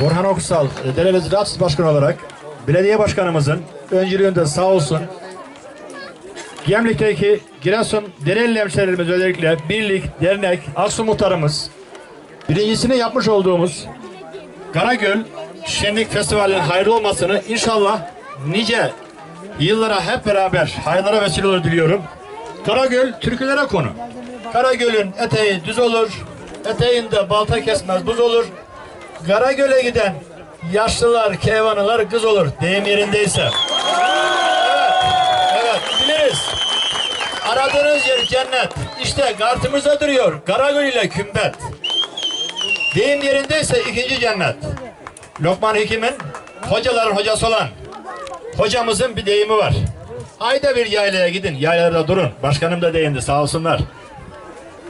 Burhan Oksal, e, Dereli Ziraat Başkanı olarak belediye başkanımızın öncülüğünde sağ olsun Gemlik'teki Giresun Dereli hemşehrilerimiz özellikle birlik, dernek, Aksu muhtarımız birincisini yapmış olduğumuz Karagöl Şenlik Festivali'nin hayırlı olmasını inşallah nice yıllara hep beraber hayırlara vesile olur diliyorum. Karagöl türkülere konu. Karagöl'ün eteği düz olur, eteğinde balta kesmez buz olur. Karagöl'e giden yaşlılar, keyvanlılar kız olur deyim yerindeyse. Evet, evet biliriz. Aradığınız yer cennet. İşte kartımızda duruyor. Karagöl ile Kümbet. Deyim yerindeyse ikinci cennet. Lokman Hekim'in hocaların hocası olan hocamızın bir deyimi var. Ayda bir yaylaya gidin, yaylalarda durun. Başkanım da değindi sağ olsunlar.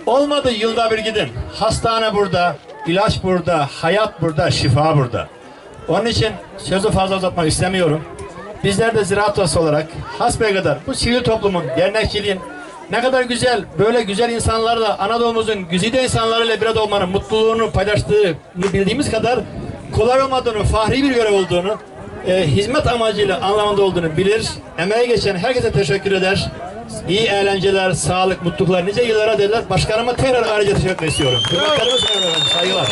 Olmadı yılda bir gidin. Hastane burada, ilaç burada, hayat burada, şifa burada. Onun için sözü fazla uzatmak istemiyorum. Bizler de ziraat odası olarak hasbelkader bu sivil toplumun, dernekçiliğin ne kadar güzel, böyle güzel insanlarla Anadolu'muzun güzide insanlarıyla bir arada olmanın mutluluğunu paylaştığını bildiğimiz kadar kolay olmadığını, fahri bir görev olduğunu, e, hizmet amacıyla anlamında olduğunu bilir. Emeğe geçen herkese teşekkür eder. İyi eğlenceler, sağlık, mutluluklar, nice yıllara dediler. Başkanıma tekrar ayrıca teşekkür istiyorum. Hürmetlerimi sunuyorum. Saygılar.